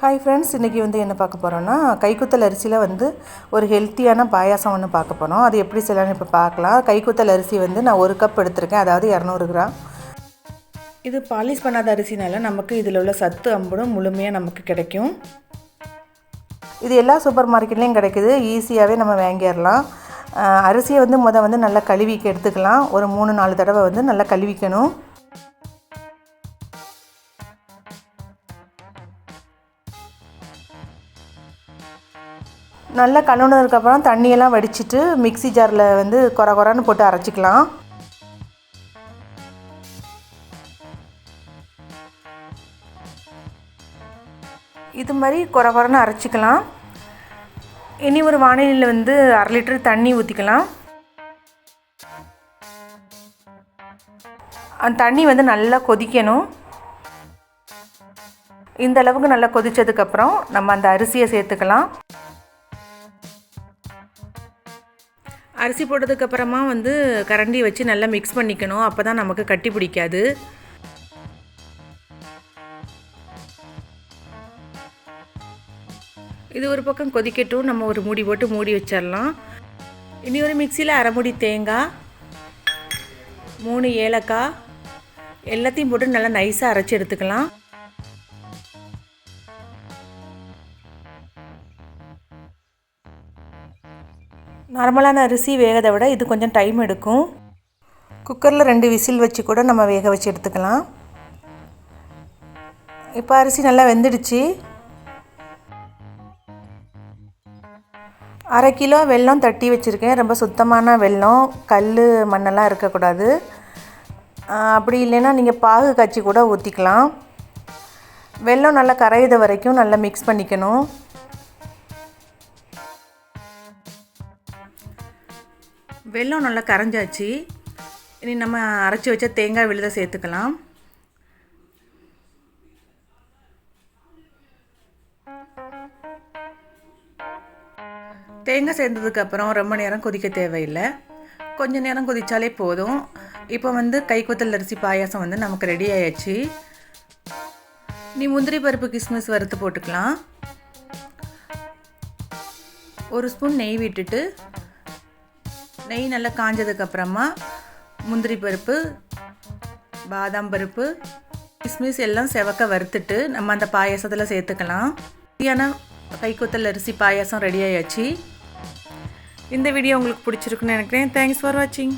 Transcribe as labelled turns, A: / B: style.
A: Hi friends இன்றைக்கி வந்து என்ன பார்க்க போகிறோன்னா கைக்குத்தல் அரிசியில் வந்து ஒரு ஹெல்த்தியான பாயாசம் ஒன்று பார்க்க போகிறோம் அது எப்படி செய்யலாம்னு இப்போ பார்க்கலாம். கைக்குத்தல் அரிசி வந்து நான் ஒரு கப் எடுத்திருக்கேன். அதாவது இரநூறு கிராம். இது பாலிஷ் பண்ணாத அரிசினால நமக்கு இதில் உள்ள சத்து அம்புடும் முழுமையாக நமக்கு கிடைக்கும். இது எல்லா சூப்பர் மார்க்கெட்லேயும் கிடைக்குது. ஈஸியாகவே நம்ம வாங்கிடலாம். அரிசியை வந்து முத வந்து நல்லா கழுவிக்க எடுத்துக்கலாம். ஒரு மூணு நாலு தடவை வந்து நல்லா கழுவிக்கணும். நல்லா கண்ணுனதுக்கப்புறம் தண்ணியெல்லாம் வடிச்சிட்டு மிக்ஸி ஜாரில் வந்து கொர கொரன்னு போட்டு அரைச்சிக்கலாம். இது மாதிரி கொர கொரன்னு அரைச்சிக்கலாம். இனி ஒரு வானிலையில் வந்து அரை லிட்டர் தண்ணி ஊற்றிக்கலாம் அந்த தண்ணி வந்து நல்லா கொதிக்கணும். இந்த அளவுக்கு நல்லா கொதித்ததுக்கப்புறம் நம்ம அந்த அரிசியை சேர்த்துக்கலாம். அரிசி போட்டதுக்கப்புறமா வந்து கரண்டி வச்சு நல்லா மிக்ஸ் பண்ணிக்கணும். அப்போ தான் நமக்கு கட்டி பிடிக்காது. இது ஒரு பக்கம் கொதிக்கட்டும். நம்ம ஒரு மூடி போட்டு மூடி வச்சிடலாம். இனி ஒரு மிக்சியில் அரைமுடி தேங்காய் மூணு ஏலக்காய் எல்லாத்தையும் போட்டு நல்லா நைஸாக அரைச்சி எடுத்துக்கலாம். நார்மலான அரிசி வேகதை விட இது கொஞ்சம் டைம் எடுக்கும். குக்கரில் ரெண்டு விசில் வச்சு கூட நம்ம வேக வச்சு எடுத்துக்கலாம். இப்போ அரிசி நல்லா வெந்துடுச்சு. அரை கிலோ வெல்லம் தட்டி வச்சுருக்கேன். ரொம்ப சுத்தமான வெல்லம் கல் மண்ணெல்லாம் இருக்கக்கூடாது. அப்படி இல்லைன்னா நீங்கள் பாகு காய்ச்சி கூட ஊற்றிக்கலாம் வெல்லம் நல்லா கரையிற வரைக்கும் நல்லா மிக்ஸ் பண்ணிக்கணும். வெல்லம் நல்லா கரைஞ்சாச்சு. இனி நம்ம அரைச்சி வச்ச தேங்காய் விழுத சேர்த்துக்கலாம். தேங்காய் சேர்ந்ததுக்கப்புறம் ரொம்ப நேரம் கொதிக்க தேவையில்லை. கொஞ்சம் நேரம் கொதித்தாலே போதும். இப்போ வந்து கைக்குத்தல் அரிசி பாயாசம் வந்து நமக்கு ரெடி ஆயாச்சு. நீ முந்திரி பருப்பு கிஸ்மிஸ் வறுத்து போட்டுக்கலாம். ஒரு ஸ்பூன் நெய் விட்டுட்டு நெய் நல்லா காஞ்சதுக்கப்புறமா முந்திரி பருப்பு பாதாம் பருப்பு கிஸ்மிஸ் எல்லாம் செவக்க வறுத்துட்டு நம்ம அந்த பாயாசத்தில் சேர்த்துக்கலாம். சரியான கைக்குத்தல் அரிசி பாயாசம் ரெடி ஆயாச்சு. இந்த வீடியோ உங்களுக்கு பிடிச்சிருக்குன்னு நினைக்கிறேன். தேங்க்ஸ் ஃபார் வாட்சிங்